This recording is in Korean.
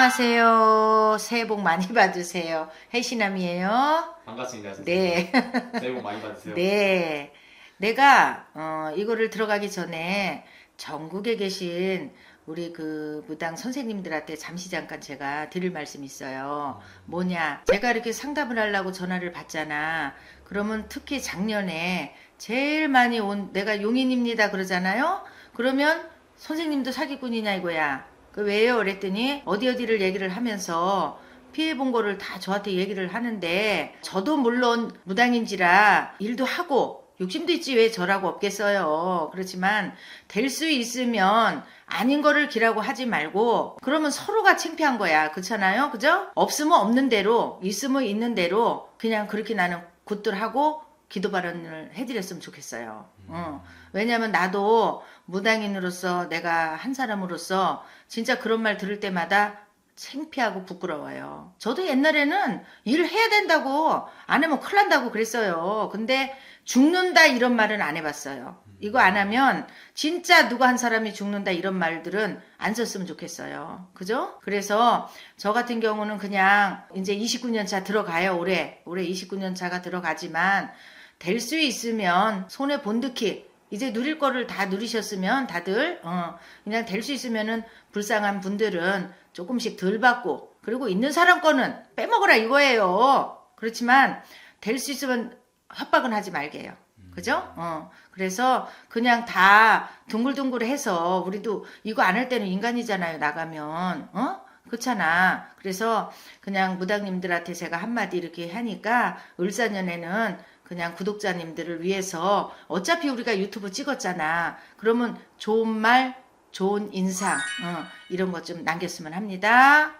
안녕하세요. 새해 복 많이 받으세요. 혜신남이에요. 반갑습니다. 네. 새해 복 많이 받으세요. 네. 내가 어, 이거를 들어가기 전에 전국에 계신 우리 그 무당 선생님들한테 잠시 잠깐 제가 드릴 말씀이 있어요. 뭐냐? 제가 이렇게 상담을 하려고 전화를 받잖아. 그러면 특히 작년에 제일 많이 온 내가 용인입니다 그러잖아요. 그러면 선생님도 사기꾼이냐 이거야. 그 왜요? 그랬더니 어디 어디를 얘기를 하면서 피해 본 거를 다 저한테 얘기를 하는데 저도 물론 무당인지라 일도 하고 욕심도 있지 왜 저라고 없겠어요. 그렇지만 될 수 있으면 아닌 거를 기라고 하지 말고 그러면 서로가 창피한 거야. 그렇잖아요. 그죠? 없으면 없는 대로 있으면 있는 대로 그냥 그렇게 나는 굿들 하고 기도 발언을 해드렸으면 좋겠어요. 어. 왜냐면 나도 무당인으로서 내가 한 사람으로서 진짜 그런 말 들을 때마다 창피하고 부끄러워요. 저도 옛날에는 일을 해야 된다고 안 하면 큰일 난다고 그랬어요. 근데 죽는다 이런 말은 안 해봤어요. 이거 안 하면 진짜 누가 한 사람이 죽는다 이런 말들은 안 썼으면 좋겠어요. 그죠? 그래서 저 같은 경우는 그냥 이제 29년 차 들어가요. 올해. 올해 29년 차가 들어가지만 될 수 있으면 손에 본드키 이제 누릴 거를 다 누리셨으면 다들 어, 그냥 될 수 있으면은 불쌍한 분들은 조금씩 덜 받고 그리고 있는 사람 거는 빼먹으라 이거예요. 그렇지만 될 수 있으면 협박은 하지 말게요. 그죠? 어. 그래서 그냥 다 둥글둥글해서 우리도 이거 안 할 때는 인간이잖아요. 나가면 어? 그렇잖아. 그래서 그냥 무당님들한테 제가 한마디 이렇게 하니까 을사년에는 그냥 구독자님들을 위해서 어차피 우리가 유튜브 찍었잖아. 그러면 좋은 말, 좋은 인상 어, 이런 것 좀 남겼으면 합니다.